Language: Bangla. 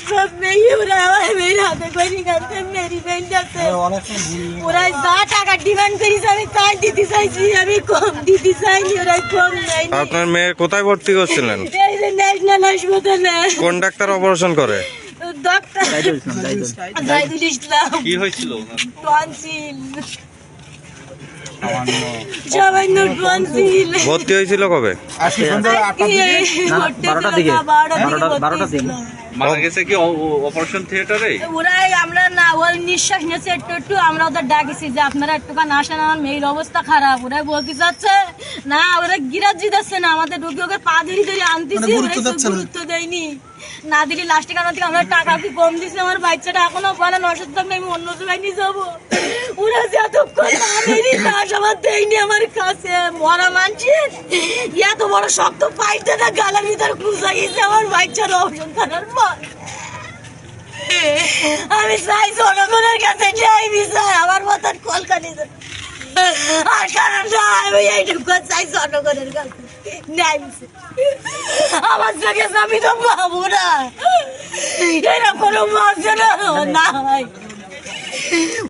সব মেয়ে ওরা আমার মেয়ের হাতে করে গেছে মেরি বেন্ডাছে ওরা যা টাকা ডিমান্ড করিস আমি তাই দিতে চাইছি আমি কম দিতে চাইনি ওরা কম নেই। আপনার মেয়ে কোথায় ভর্তি করছিলেন? ন্যাশনাল হাসপাতালে কোন ডাক্তার অপারেশন করে? ডক্টর কি হয়েছিল টনসিল ভর্তি হয়েছিল কবে? আজকে সন্ধ্যা আটটার দিকে? বারোটার দিকে। বারোটার দিকে। মারা গেছে কি অপারেশন থিয়েটারে ওরাই আমরা না ওই নিঃশ্বাস নিয়েছে একটু একটু আমরা ওদের ডাকিছি যে আপনারা একটুখানি আসেন আমার মেয়ের অবস্থা খারাপ। ওরাই বলতে চাচ্ছে না ওরা গিরাজি না আমাদের রোগী ওকে পা ধরে ধরে আনতেছি ওরা একটু গুরুত্ব দেয়নি। না দিলে লাস্টে কারণ থেকে আমরা টাকা কি কম দিছি? আমার বাচ্চাটা এখনও বলে নশো টাকা আমি অন্য জায়গায় নিয়ে যাব। যে এতক্ষণ না দেয়নি আমার দেয়নি আমার কাছে। মরা মানছেন এত বড় শক্ত পাইতে না গালার ভিতর খুঁজাইছে আমার বাচ্চার অপশন করার পর আমি চাই জনগণের কাছে যাই বিচার আমার মতন কলকাতা আর কারণ আমি এইটুকু চাই জনগণের কাছে। আমার চোখে আমি তো পাবো না। এরা কোনো মাছ না হয়।